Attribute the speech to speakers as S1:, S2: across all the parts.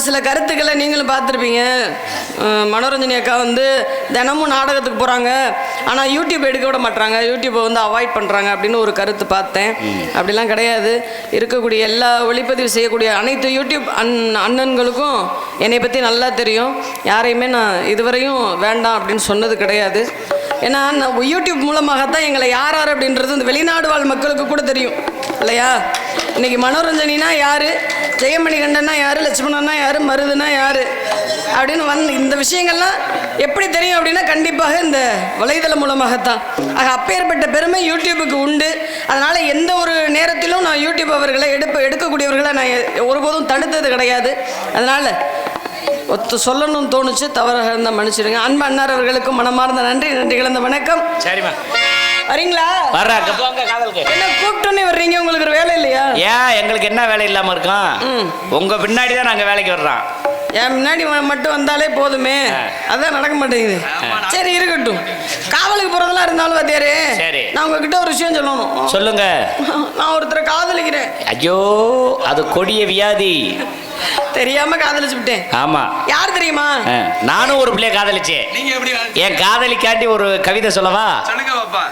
S1: ஒரு சில கருத்துக்களை நீங்களும் பார்த்துருப்பீங்க. மனோரஞ்சனி அக்கா வந்து தினமும் நாடகத்துக்கு போகிறாங்க ஆனால் யூடியூப் எடுக்க விட மாட்றாங்க. யூடியூப்பை வந்து அவாய்ட் பண்ணுறாங்க அப்படின்னு ஒரு கருத்து பார்த்தேன். அப்படிலாம் கிடையாது. இருக்கக்கூடிய எல்லா ஒளிப்பதிவு செய்யக்கூடிய அனைத்து யூடியூப் அன் அண்ணன்களுக்கும் என்னை பற்றி நல்லா தெரியும். யாரையுமே நான் இதுவரையும் வேண்டாம் அப்படின்னு சொன்னது கிடையாது. ஏன்னா நான் யூடியூப் மூலமாகத்தான் எங்களை யார் யார் அப்படின்றது இந்த வெளிநாடு வாழ் மக்களுக்கு கூட தெரியும். இல்லையா? இன்னைக்கு மனோரஞ்சனினா யாரு? ஜெயமணி கண்டனா யாரு? லட்சுமணன்னா யாரு? மருதுனா யாரு? அப்படின்னு வந்து இந்த விஷயங்கள்லாம் எப்படி தெரியும் அப்படின்னா கண்டிப்பாக இந்த வலைதளம் மூலமாகத்தான். ஆக அப்பேற்பட்ட பெருமை யூடியூபுக்கு உண்டு. அதனால் எந்த ஒரு நேரத்திலும் நான் யூடியூப் அவர்களை எடுப்ப எடுக்கக்கூடியவர்களை நான் ஒருபோதும் தடுத்தது கிடையாது. அதனால் ஒத்து சொல்லணும்னு தோணுச்சு. தவறாக இருந்தால் மன்னிச்சிடுங்க. அன்பு அன்னார் அவர்களுக்கும் மனமார்ந்த நன்றி. நன்றி கலந்த வணக்கம்.
S2: சரிம்மா.
S1: வரீங்களா?
S2: வர்றா அங்க போங்க காதலுக்கு.
S1: என்ன கூப்பிட்டோன்னே வர்றீங்க? உங்களுக்கு ஒரு வேலை இல்லையா?
S2: ஏன்? எங்களுக்கு என்ன வேலை இல்லாம இருக்கோம். உங்க பின்னாடி தான் நாங்க வேலைக்கு வர்றோம்.
S1: என் முன்னாடி மட்டும் வந்தாலே போதுமே. அதான் நடக்க மாட்டேங்குது. சரி இருக்கட்டும். காவலுக்கு போறதெல்லாம் இருந்தாலும் வாத்தியாரே
S2: சரி.
S1: நான் உங்ககிட்ட ஒரு விஷயம் சொல்லணும்.
S2: சொல்லுங்க.
S1: நான் ஒருத்தரை காதலிக்கிறேன்.
S2: ஐயோ அது கொடிய வியாதி.
S1: தெரியாம காதலிச்சு விட்டேன்.
S2: ஆமா.
S1: யார் தெரியுமா?
S2: ஆ, நானும் ஒரு பிள்ளைய காதலிச்சேன்
S3: நீங்க எப்படி
S2: என் காதலிக்காண்டி ஒரு கவிதை சொல்லவா?
S3: சொல்லுங்க பாப்பா.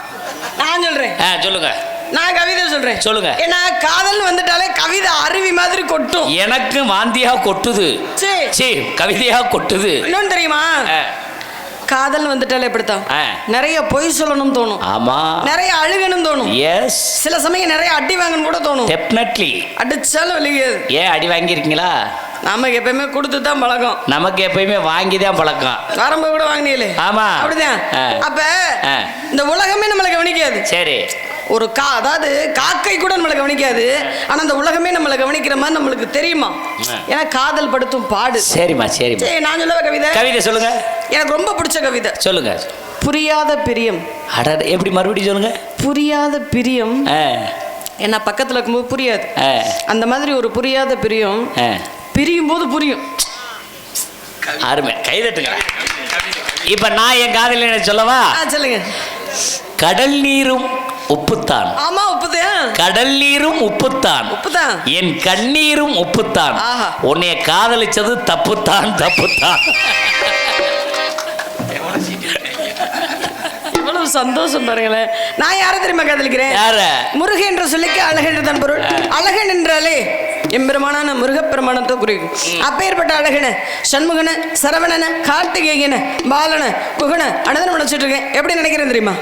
S1: நான் சொல்றேன்.
S2: ஆ, சொல்லுங்க.
S1: நான் கவிதை சொல்றேன்.
S2: சொல்லுங்க.
S1: ஏன்னா காதல் வந்துட்டாலே கவிதை அருவி மாதிரி கொட்டும்.
S2: எனக்கு வாந்தியா கொட்டுது.
S1: சரி
S2: கவிதையா கொட்டுது.
S1: இன்னொன்னு தெரியுமா? காதல் வந்துட்டாலே இப்படித்தான்.
S2: ஆ.
S1: நிறைய பொய் சொல்லணும் தோணும்.
S2: ஆமா.
S1: நிறைய அழுகணும் தோணும்.
S2: எஸ்
S1: சில சமயம் நிறைய அடி வாங்கணும் கூட தோணும்.
S2: டெஃபினெட்லி
S1: அடிச்சாலும் வலிக்காது.
S2: ஏன் அடி வாங்கியிருக்கீங்களா?
S1: நமக்கு எப்பயுமே கொடுத்து தான் பழக்கம்.
S2: நமக்கு எப்பயுமே வாங்கி தான் பழக்கம்.
S1: வரும்போது கூட வாங்கினீங்களே?
S2: ஆமா.
S1: அப்படிதான். அப்ப. இந்த உலகமே நம்மளை கவனிக்காது.
S2: சரி.
S1: ஒரு கா அதாவது காக்கை கூட நம்மளை கவனிக்காது. ஆனா அந்த உலகமே நம்மளை கவனிக்கிற மாதிரி நம்மளுக்கு தெரியுமா. ஏன்னா காதல் படுத்தும் பாடு.
S2: சரிம்மா சரிம்மா.
S1: சரி நான் சொல்லவா கவிதை?
S2: கவிதை சொல்லுங்க.
S1: எனக்கு ரொம்ப பிடிச்ச கவிதை.
S2: சொல்லுங்க.
S1: புரியாத பிரியம்.
S2: அட எப்படி மறுபடியும் சொல்லுங்க?
S1: புரியாத பிரியம் என்ன பக்கத்துல இருக்கும்போது புரியாது. அந்த மாதிரி ஒரு புரியாத பிரியம். பிரியும் போது புரியும்.
S2: அருமை. கைதட்டுங்க இப்ப நான் என் காதலின சொல்லவா?
S1: ஆ சொல்லுங்க.
S2: கடல் நீரும் உப்புத்தான்.
S1: ஆமா உப்புதான்
S2: கடல் நீரும் உப்புத்தான்.
S1: உப்புதான்.
S2: என் கண்ணீரும் உப்புத்தான். உன்னைய காதலிச்சது தப்புத்தான் தப்புத்தான்.
S1: எவ்வளவு சந்தோஷம் பாருங்களேன். நான் யாரை தெரியுமா காதலிக்கிறேன்?
S2: யார?
S1: முருக என்ற சொல்லிக்கு அழகென்று தன் பொருள். அழகன் என்றாலே எம்பெருமானான முருகப்பெருமானத்தை குறிக்கும் அப்பேற்பட்ட அழகன சண்முகன சரவணன கார்த்திகேயன பாலன குகன அனதனம் நினைச்சிட்டு இருக்கேன் எப்படி நினைக்கிறேன் தெரியுமா?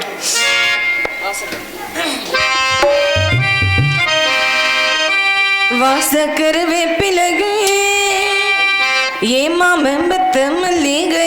S1: வாசக்கரு வேப்பிலகே ஏமா மெம்பத்த மல்லிகையே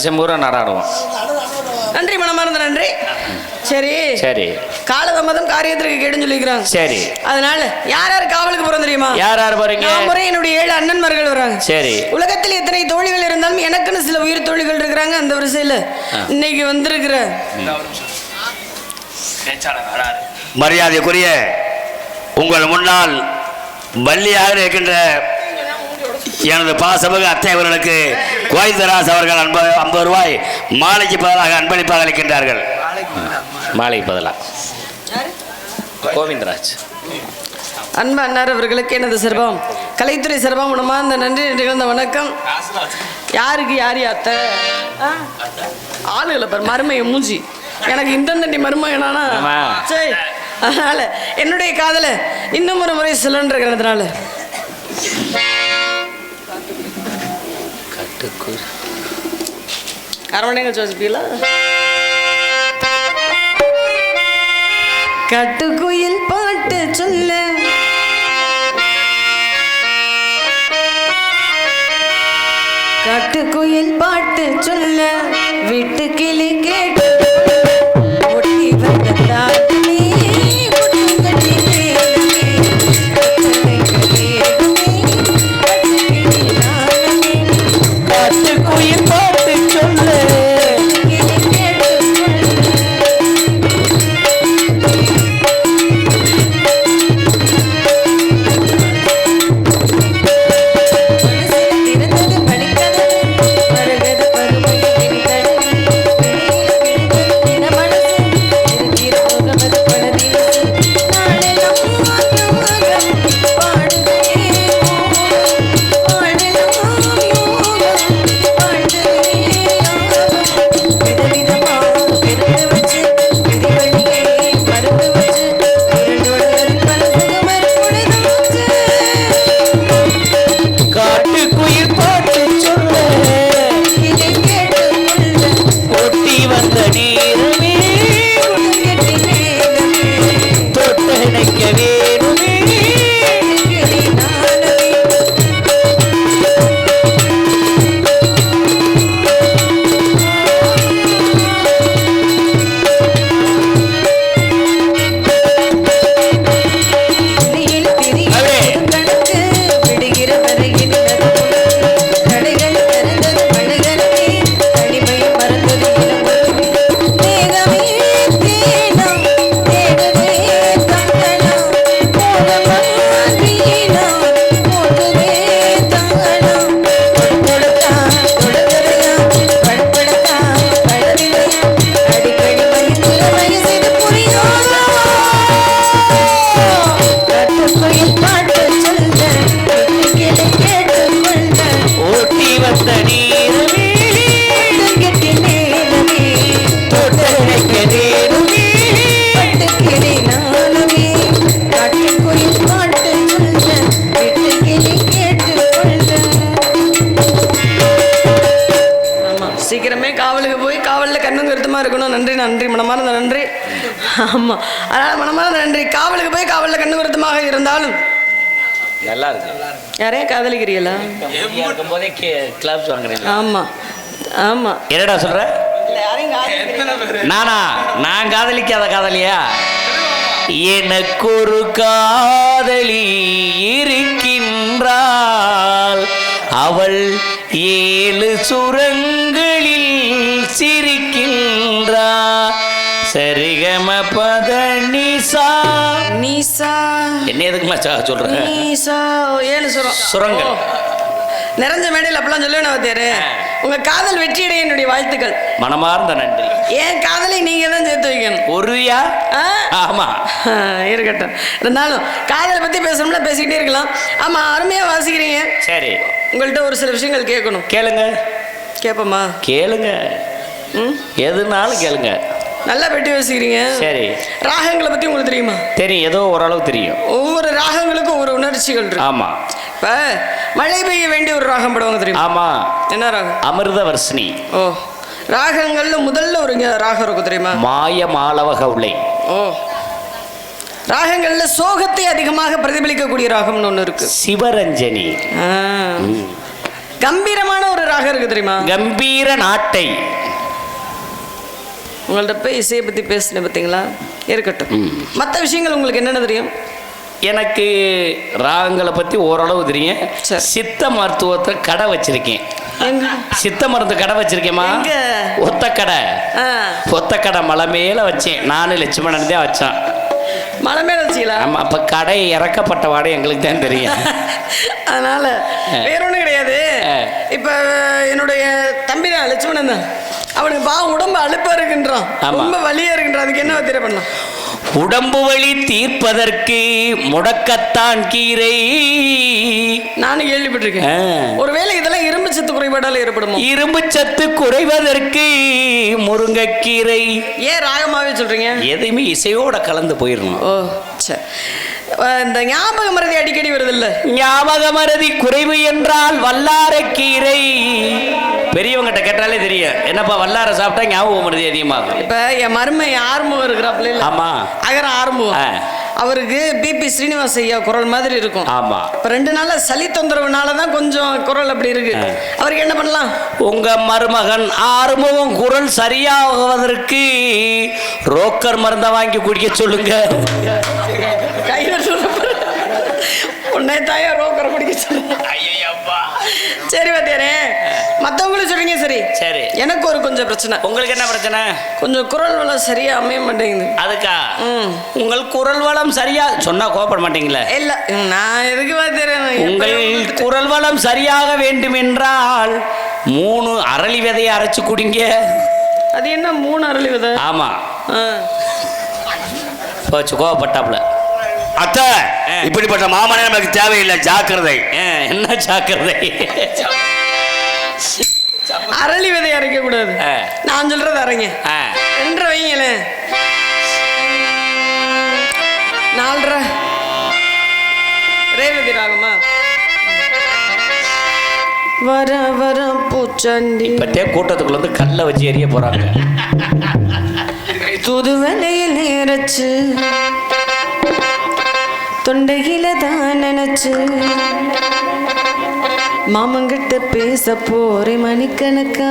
S4: ம்
S2: நரசிம்மூரம் நாடாடுவோம்.
S4: நன்றி மனமார்ந்த நன்றி. சரி.
S2: சரி.
S4: காலதாமதம் காரியத்திற்கு கேடுன்னு சொல்லிக்கிறாங்க.
S2: சரி.
S4: அதனால யார் யார் காவலுக்கு போறோம் தெரியுமா?
S2: யார் யார் போறீங்க?
S4: முறை என்னுடைய ஏழு அண்ணன்மார்கள் வராங்க.
S2: சரி.
S4: உலகத்தில் எத்தனை தோழிகள் இருந்தாலும் எனக்குன்னு சில உயிர் தோழிகள் இருக்கிறாங்க. அந்த வரிசையில் இன்னைக்கு வந்திருக்கிற
S3: மரியாதைக்குரிய உங்கள் முன்னால் வள்ளியாக இருக்கின்ற எனது பாசமிகு அத்தை அவர்களுக்கு கோவிந்தராஜ் அவர்கள் ஐம்பது ஐம்பது ரூபாய் மாலைக்கு பதிலாக அன்பளிப்பாக அளிக்கின்றார்கள்.
S2: மாலை பதிலா. கோவிந்தராஜ்.
S4: அன்பு அன்னார் அவர்களுக்கு எனது சிறப்பம் கலைத்துறை சிறப்பம் உணமா இந்த நன்றி நிகழ்ந்த வணக்கம். யாருக்கு யார் அத்தை? ஆளுகளை பாரு மருமைய மூஞ்சி. எனக்கு இந்த தண்டி மருமையனானா
S2: ஆமா.
S4: சரி அதனால என்னுடைய காதல இன்னும் ஒரு முறை சொல்லன்றதுனால
S2: கட்டுக்கு
S4: அரவணைகள் ஜோசிபியில் கட்டுக்குயில் பாட்டு சொல்ல. கட்டுக்குயில் பாட்டு சொல்ல. விட்டு கிளி கேட்டு
S2: நல்லா இருக்கு
S4: யாரையும் காதலிக்கிறீங்களா?
S2: இருக்கும் போதே கிளப்ஸ் வாங்குறீங்க
S4: ஆமா. ஆமா.
S2: என்னடா சொல்ற? நானா? நான் காதலிக்காத காதலியா? எனக்கு ஒரு காதலி இருக்கின்றாள். அவள் ஏழு சுரங்களில் சிரிக்கின்றாள் சரிகம எதுக்குமா சா-
S4: ஏழு சுரம்.
S2: சுரங்கள்.
S4: ஓ. நிறைஞ்ச மேடையில் அப்பெல்லாம் சொல்லுவேன் அவத்தியாரு உங்க காதல் வெற்றியடைய என்னுடைய வாழ்த்துக்கள்.
S2: மனமார்ந்த நன்றி.
S4: ஏன் காதலை நீங்க தான் சேர்த்து வைக்கணும்.
S2: ஒருயா
S4: ஆ?
S2: ஆமா.
S4: இருக்கட்டும். இருந்தாலும் காதலை பத்தி பேசணும்னா பேசிக்கிட்டே இருக்கலாம். ஆமா அருமையா வாசிக்கிறீங்க.
S2: சரி.
S4: உங்கள்கிட்ட ஒரு சில விஷயங்கள் கேட்கணும்.
S2: கேளுங்க.
S4: கேட்போமா
S2: கேளுங்க. எதுனாலும் கேளுங்க.
S4: நல்லா பெட்டி வாசிக்கிறீங்க
S2: சரி.
S4: ராகங்களை பத்தி உங்களுக்கு தெரியுமா?
S2: தெரியும். ஏதோ ஓரளவு தெரியும்.
S4: ஒவ்வொரு ராகங்களுக்கும் ஒவ்வொரு உணர்ச்சிகள் இருக்கு.
S2: ஆமா.
S4: இப்ப மழை பெய்ய வேண்டிய ஒரு ராகம் படுவாங்க தெரியுமா?
S2: ஆமா.
S4: என்ன ராகம்?
S2: அமிர்த வர்ஷினி
S4: ஓ. ராகங்கள்ல முதல்ல ஒரு ராகம் இருக்கும் தெரியுமா?
S2: மாய மாலவ கவுளை
S4: ஓ.
S1: ராகங்கள்ல சோகத்தை அதிகமாக பிரதிபலிக்கக்கூடிய ராகம்னு ஒண்ணு இருக்கு.
S2: சிவரஞ்சனி.
S1: கம்பீரமான ஒரு ராகம் இருக்கு தெரியுமா?
S2: கம்பீர நாட்டை.
S1: உங்கள்ட்ட போய் இசையை பத்தி பேசினேன் பார்த்தீங்களா இருக்கட்டும். மற்ற விஷயங்கள் உங்களுக்கு என்னென்ன தெரியும்?
S2: எனக்கு ராகங்களை பத்தி ஓரளவு தெரியும். சித்த மருத்துவத்தை கடை வச்சிருக்கேன். சித்த மருந்து கடை வச்சிருக்கேமா
S1: எங்க?
S2: ஒத்த கடை ஒத்த கடை மலை மேல வச்சேன். நானும் லட்சுமணன் தான் வச்சேன்
S1: மலை மேல வச்சீங்களா?
S2: ஆமா அப்ப கடை இறக்கப்பட்ட வாடகை எங்களுக்கு தான் தெரியும்.
S1: அதனால வேற ஒண்ணும் கிடையாது. இப்ப என்னுடைய தம்பி தான் லட்சுமணன் தான். அவனுக்கு பாவம் உடம்பு அழுப்பா இருக்குன்றான். ரொம்ப வலியா இருக்குன்றான். அதுக்கு என்ன தெரிய பண்ணலாம்?
S2: உடம்பு வலி தீர்ப்பதற்கு முடக்கத்தான் கீரை.
S1: நானும் கேள்விப்பட்டிருக்கேன். ஒருவேளை இதெல்லாம் இரும்பு சத்து குறைபாடால ஏற்படுமோ?
S2: இரும்பு சத்து குறைவதற்கு முருங்கைக்கீரை.
S1: ஏன் ராகமாவே சொல்றீங்க?
S2: எதையுமே இசையோட கலந்து போயிடணும்.
S1: ஓ சரி இந்த ஞாபக மறதி அடிக்கடி வருது இல்ல
S2: ஞாபக மறதி குறைவு என்றால் வல்லாரக்கீரை பெரியவங்கிட்ட கேட்டாலே தெரியும். என்னப்பா வல்லார சாப்பிட்டா ஞாபக மறதி அதிகமாகும்
S1: இப்ப என் மருமை ஆறுமுகம் இருக்கிறாப்புல
S2: ஆமா.
S1: அகர ஆறுமுகம். அவருக்கு பிபி ஸ்ரீனிவாஸ் ஐயா குரல் மாதிரி இருக்கும்.
S2: ஆமா.
S1: இப்ப ரெண்டு நாள்ல சளி தொந்தரவுனால தான் கொஞ்சம் குரல் அப்படி இருக்கு. அவருக்கு என்ன பண்ணலாம்?
S2: உங்க மருமகன் ஆறுமுகம் குரல் சரியாகுவதற்கு ரோக்கர் மருந்தை வாங்கி குடிக்க சொல்லுங்க.
S1: கை உன்னை தாயா ரோக்கரை குடிக்க சொல்லுங்க. சரி வாத்தியாரே மற்றவங்களும் சொல்றீங்க சரி.
S2: சரி.
S1: எனக்கு ஒரு கொஞ்சம் பிரச்சனை.
S2: உங்களுக்கு என்ன பிரச்சனை?
S1: கொஞ்சம் குரல் வளம் சரியா அமைய மாட்டேங்குது.
S2: அதுக்கா?
S1: ம்.
S2: உங்கள் குரல் வளம் சரியா சொன்னா கோபப்பட மாட்டீங்களே?
S1: இல்ல நான் எதுக்கு வாத்தியாரே
S2: உங்கள் குரல் வளம் சரியாக வேண்டும் என்றால் மூணு அரளி விதையை அரைச்சு குடிங்க.
S1: அது என்ன மூணு அரளி விதை?
S2: ஆமா. போச்சு கோவப்பட்டாப்புல.
S3: அத்தை இப்படிப்பட்ட மாமனே நமக்கு தேவையில்லை ஜாக்கிரதை.
S2: என்ன ஜாக்கிரதை?
S1: அரளி விதை அரைக்க கூடாது. நான் சொல்றது அரைங்க. ரெண்டரை வைங்களேன் நாலரை. ரேவதி ராகமா வர வர பூச்சாண்டி.
S2: இப்பத்தே கூட்டத்துக்குள்ள வந்து கல்லை வச்சு எரிய போறாங்க.
S1: துது வேலையில் நேரச்சு. தொண்டையில தான் நினைச்சு. மாமங்கிட்ட பேச போறே
S2: மணிக்கணக்கா.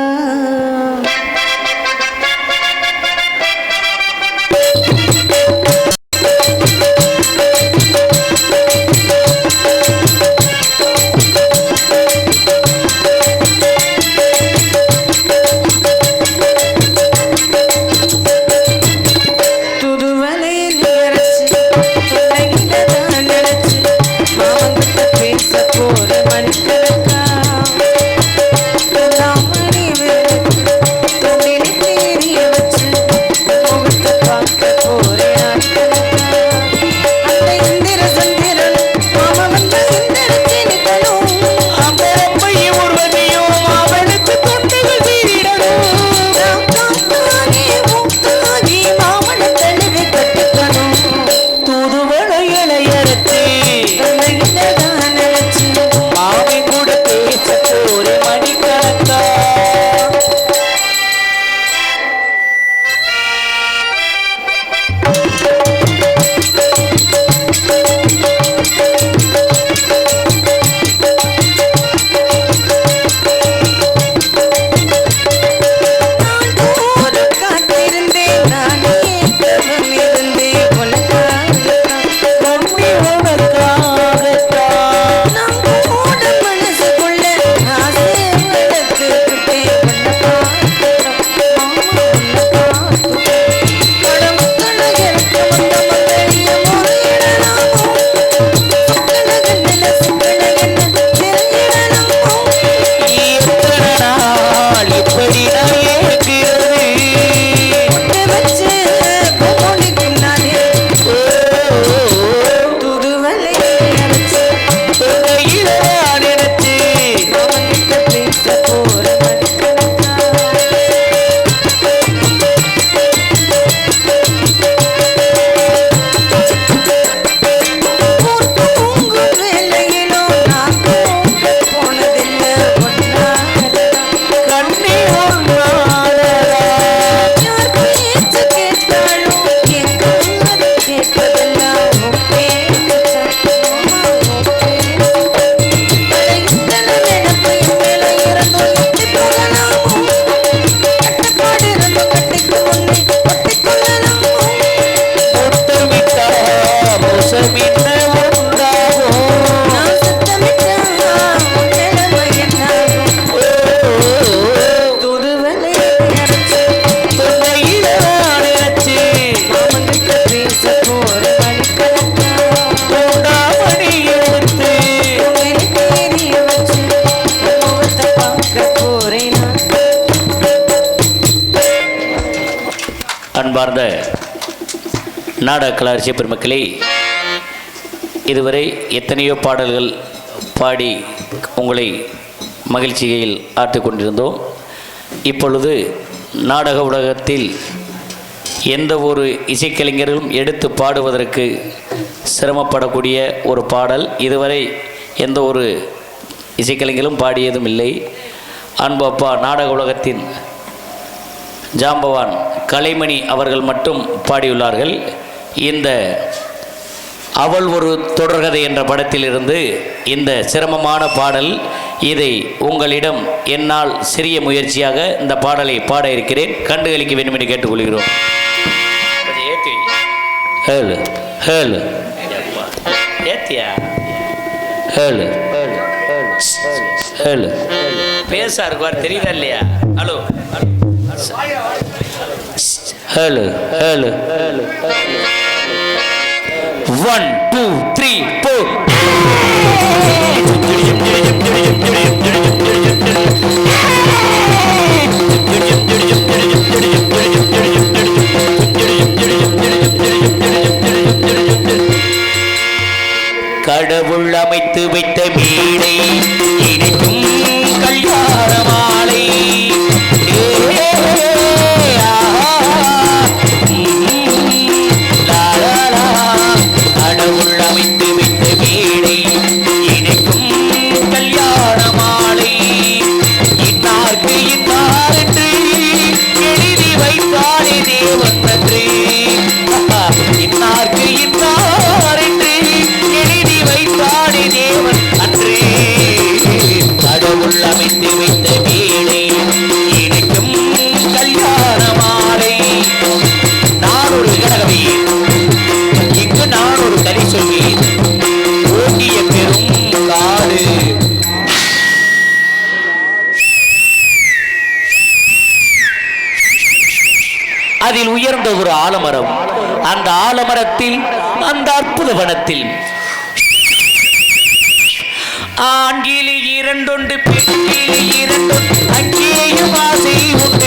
S2: நாடக பெருமக்களே இதுவரை எத்தனையோ பாடல்கள் பாடி உங்களை மகிழ்ச்சியில் ஆற்றிக் கொண்டிருந்தோம். இப்பொழுது நாடக உலகத்தில் எந்த ஒரு இசைக்கலைஞர்களும் எடுத்து பாடுவதற்கு சிரமப்படக்கூடிய ஒரு பாடல். இதுவரை எந்த ஒரு இசைக்கலைஞரும் பாடியதும் இல்லை. அன்பு அப்பா நாடக உலகத்தின் ஜாம்பவான் கலைமணி அவர்கள் மட்டும் பாடியுள்ளார்கள். இந்த அவள் ஒரு தொடர்கதை என்ற படத்திலிருந்து இந்த சிரமமான பாடல் இதை உங்களிடம் என்னால் சிறிய முயற்சியாக இந்த பாடலை பாட இருக்கிறேன். கண்டுகளிக்க வேண்டும் என்று கேட்டுக்கொள்கிறோம். ஹேளு ஹேளு ஏத்தியா? ஹேளு ஹேளு பேசா இருக்குவார் தெரியுதா இல்லையா? Hello hello. Hello hello. One two three four கடவுள் அமைத்து வைத்த வீடை இணைக்கும் கல்யாண மாலை. எழுதி வைத்தானே தேவன் நன்றி அந்த ஆலமரத்தில் அந்த அற்புத வனத்தில். ஆண்கிளி இரண்டொண்டு பெண்கிலி இரண்டொன்று அங்கேயும் ஆசை உண்டு.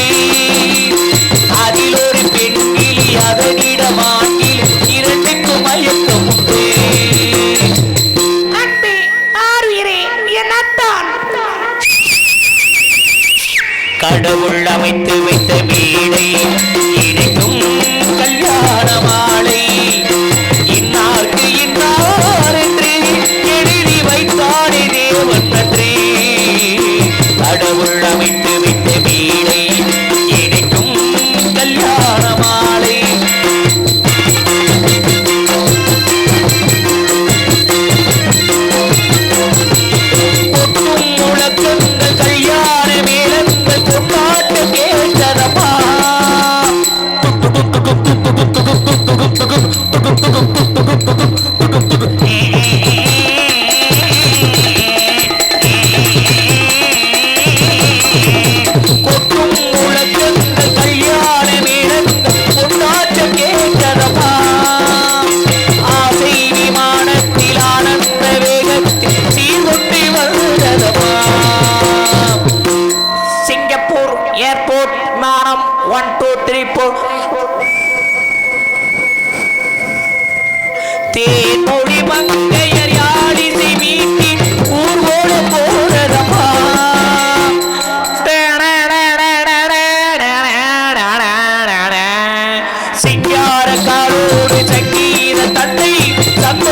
S2: சங்கீத தந்தை சந்தோஷம்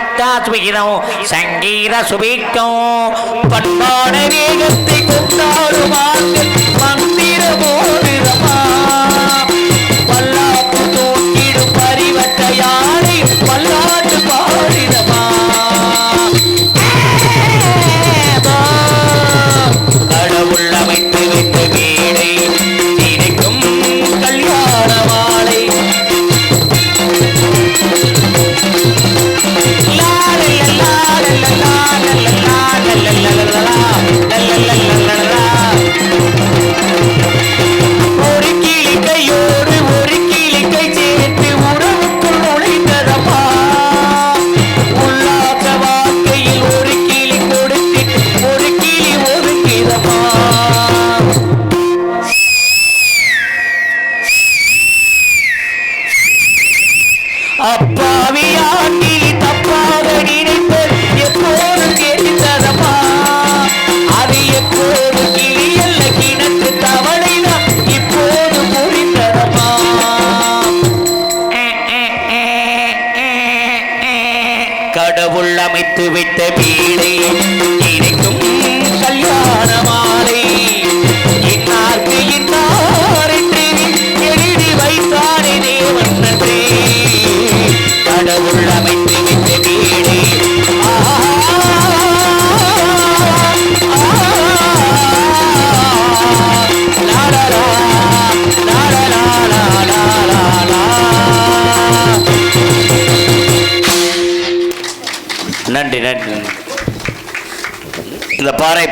S2: பட்டாத்மீனம் சங்கீத
S5: சுபிக்கும் பட்டாட வேகத்தை கொண்டாடுவார்கள் மந்திர
S2: போடுமா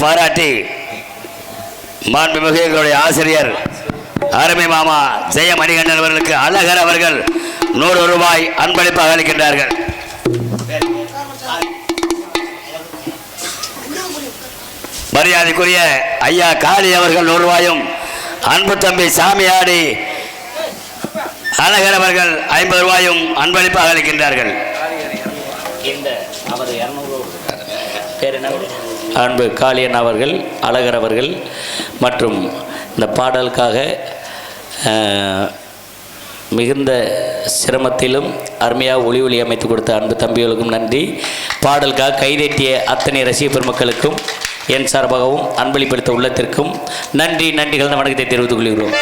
S2: பாராட்டி மாண்புமிகு எங்களுடைய ஆசிரியர் அருமை மாமா ஜெய மணிகண்டன் அவர்களுக்கு அழகர் அவர்கள் நூறு ரூபாய் அன்பளிப்பாக அளிக்கின்றார்கள். மரியாதைக்குரிய ஐயா காளி அவர்கள் நூறு ரூபாயும் அன்பு தம்பி சாமியாடி அழகர் அவர்கள் ஐம்பது ரூபாயும் அன்பளிப்பாக அளிக்கின்றார்கள்.
S5: அன்பு காளியன் அவர்கள் அழகர் அவர்கள் மற்றும் இந்த பாடலுக்காக மிகுந்த சிரமத்திலும் அருமையாக ஒளி ஒளி அமைத்து கொடுத்த அன்பு தம்பிகளுக்கும் நன்றி. பாடலுக்காக கைதட்டிய அத்தனை ரசிக பெருமக்களுக்கும் என் சார்பாகவும் அன்பளிப்படுத்த உள்ளத்திற்கும் நன்றி நன்றிகள் வணக்கத்தை தெரிவித்துக் கொள்கிறோம்.